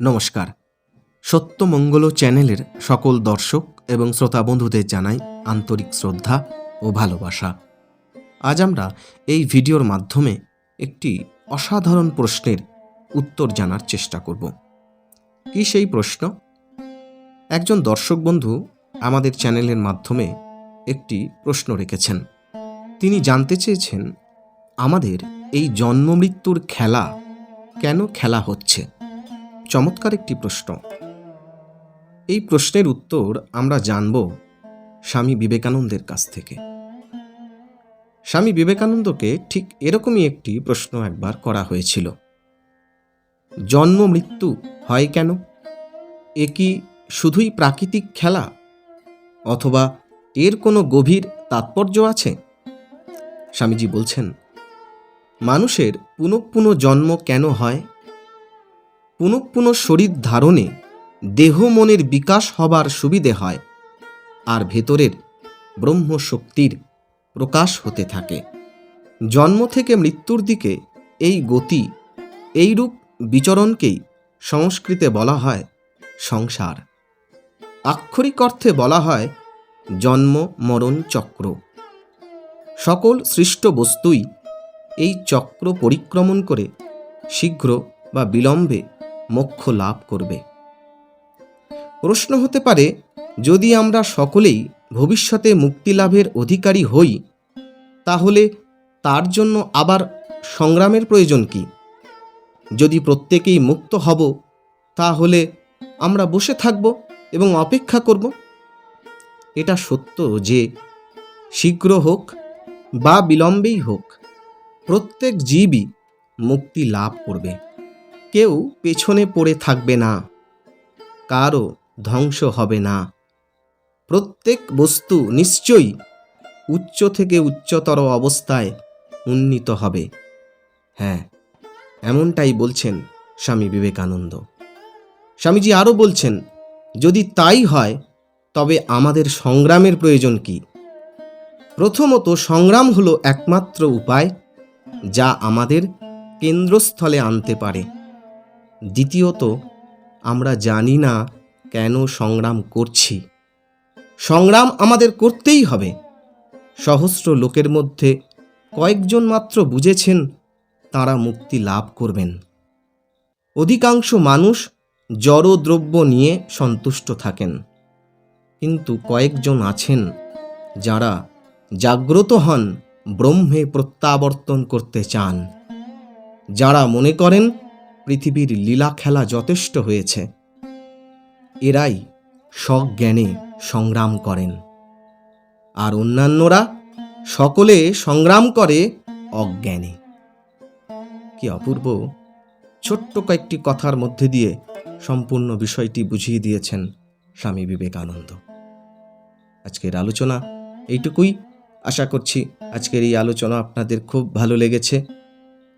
নমস্কার। সত্যমঙ্গল চ্যানেলের সকল দর্শক এবং শ্রোতা বন্ধুদের জানাই আন্তরিক শ্রদ্ধা ও ভালোবাসা। আজ আমরা এই ভিডিওর মাধ্যমে একটি অসাধারণ প্রশ্নের উত্তর জানার চেষ্টা করব। কি সেই প্রশ্ন? একজন দর্শক বন্ধু আমাদের চ্যানেলের মাধ্যমে একটি প্রশ্ন রেখেছেন। তিনি জানতে চেয়েছেন, আমাদের এই জন্ম মৃত্যুর খেলা কেন খেলা হচ্ছে? চমৎকার একটি প্রশ্ন। এই প্রশ্নের উত্তর আমরা জানব স্বামী বিবেকানন্দের কাছ থেকে। স্বামী বিবেকানন্দকে ঠিক এরকমই একটি প্রশ্ন একবার করা হয়েছিল। জন্ম মৃত্যু হয় কেন? এ কি শুধুই প্রাকৃতিক খেলা? অথবা এর কোনো গভীর তাৎপর্য আছে? স্বামীজি বলছেন, মানুষের পুনঃ পুনঃ জন্ম কেন হয়? পুনঃ পুনঃ শরীর ধারণে দেহ মনের বিকাশ হবার সুবিধে হয় আর ভেতরের ব্রহ্মশক্তির প্রকাশ হতে থাকে। জন্ম থেকে মৃত্যুর দিকে এই গতি এইরূপ বিচরণকেই সংস্কৃতে বলা হয় সংসার। আক্ষরিক অর্থে বলা হয় জন্ম, মরণ, চক্র। সকল সৃষ্ট বস্তুই এই চক্র পরিক্রমণ করে শীঘ্র বা বিলম্বে মোক্ষ লাভ করবে। প্রশ্ন হতে পারে, যদি আমরা সকলেই ভবিষ্যতে মুক্তি লাভের অধিকারী হই, তাহলে তার জন্য আবার সংগ্রামের প্রয়োজন কি? যদি প্রত্যেকেই মুক্ত হব, তাহলে আমরা বসে থাকব এবং অপেক্ষা করব। এটা সত্য যে শীঘ্র হোক বা বিলম্বেই হোক, প্রত্যেক জীবই মুক্তি লাভ করবে। কেউ পেছনে পড়ে থাকবে না। কারও ধ্বংস হবে না। প্রত্যেক বস্তু নিশ্চয়ই উচ্চ থেকে উচ্চতর অবস্থায় উন্নীত হবে। হ্যাঁ এমনটাই বলছেন স্বামী বিবেকানন্দ। স্বামীজি আরও বলছেন, যদি তাই হয়, তবে আমাদের সংগ্রামের প্রয়োজন কি? প্রথমত সংগ্রাম হলো একমাত্র উপায় যা আমাদের কেন্দ্রস্থলে আনতে পারে। দ্বিতীয়ত, আমরা জানি না কেন সংগ্রাম করছি। সংগ্রাম আমাদের করতেই হবে। সহস্র লোকের মধ্যে কয়েকজন মাত্র বুঝেছেন তারা মুক্তি লাভ করবেন। অধিকাংশ মানুষ জড় দ্রব্য নিয়ে সন্তুষ্ট থাকেন। কিন্তু কয়েকজন আছেন যারা জাগ্রত হন ব্রহ্মে প্রত্যাবর্তন করতে চান। যারা মনে করেন পৃথিবীর লীলা খেলা যথেষ্ট হয়েছে। এরাই সজ্ঞানে সংগ্রাম করেন। আর অন্যান্যরা সকলে সংগ্রাম করে অজ্ঞানে। কি অপূর্ব! ছোট্ট কয়েকটি কথার মধ্যে দিয়ে সম্পূর্ণ বিষয়টি বুঝিয়ে দিয়েছেন স্বামী বিবেকানন্দ। আজকের আলোচনা এইটুকুই। আশা করছি আজকের এই আলোচনা আপনাদের খুব ভালো লেগেছে।